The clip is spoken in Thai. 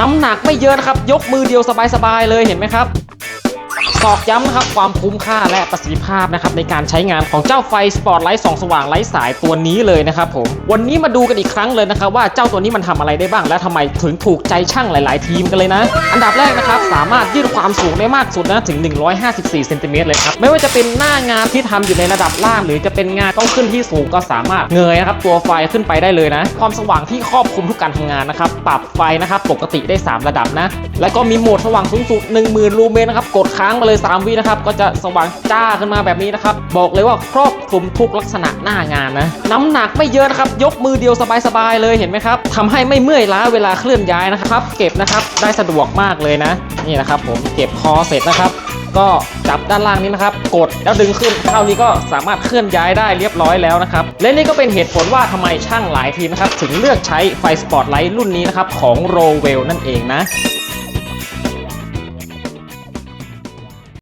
น้ำหนักไม่เยอะนะครับ ยกมือเดียวสบายๆเลยเห็นไหมครับ ตอกย้ำนะครับความคุ้มค่าและประสิทธิภาพนะครับในการใช้งานของเจ้าไฟสปอตไลท์ส่องสว่างไร้สายตัวนี้เลยนะครับผมวันนี้มาดูกันอีกครั้งเลยนะครับว่าเจ้าตัวนี้มันทำอะไรได้บ้าง และทำไมถึงถูกใจช่างหลาย ๆ ทีมกันเลยนะ อันดับแรกนะครับสามารถยืดความสูงได้มากสุดนะถึง 154เซนติเมตรเลยครับไม่ว่าจะเป็นหน้างานที่ทำอยู่ในระดับล่าง หรือจะเป็นงานต้องขึ้นที่สูงก็สามารถเงยนะครับตัวไฟขึ้นไปได้เลยนะ ความสว่างที่ครอบคลุมทุกการทำงานนะครับปรับไฟนะครับปกติได้ 3 ระดับนะ แล้วก็มีโหมดสว่างสูงสุด10,000ลูเมนนะครับกดค้างมาเลย3วินะครับก็จะสว่างจ้าขึ้นมาแบบนี้นะครับบอกเลยว่าครอบคลุมทุกลักษณะหน้างานนะน้ำหนักไม่เยอะนะครับ ยกมือเดียวสบายๆเลยเห็นไหมครับทำให้ไม่เมื่อยล้าเวลาเคลื่อนย้ายนะครับ เก็บนะครับได้สะดวกมากเลยนะ นี่นะครับ ผมเก็บคอเสร็จนะครับก็จับด้านล่างนี้นะครับ กดแล้วดึงขึ้นเท่านี้ก็สามารถเคลื่อนย้ายได้เรียบร้อยแล้วนะครับ และนี่ก็เป็นเหตุผลว่าทำไมช่างหลายทีมนะครับ ถึงเลือกใช้ไฟสปอตไลท์รุ่นนี้นะครับ ของโรเวลนั่นเองนะ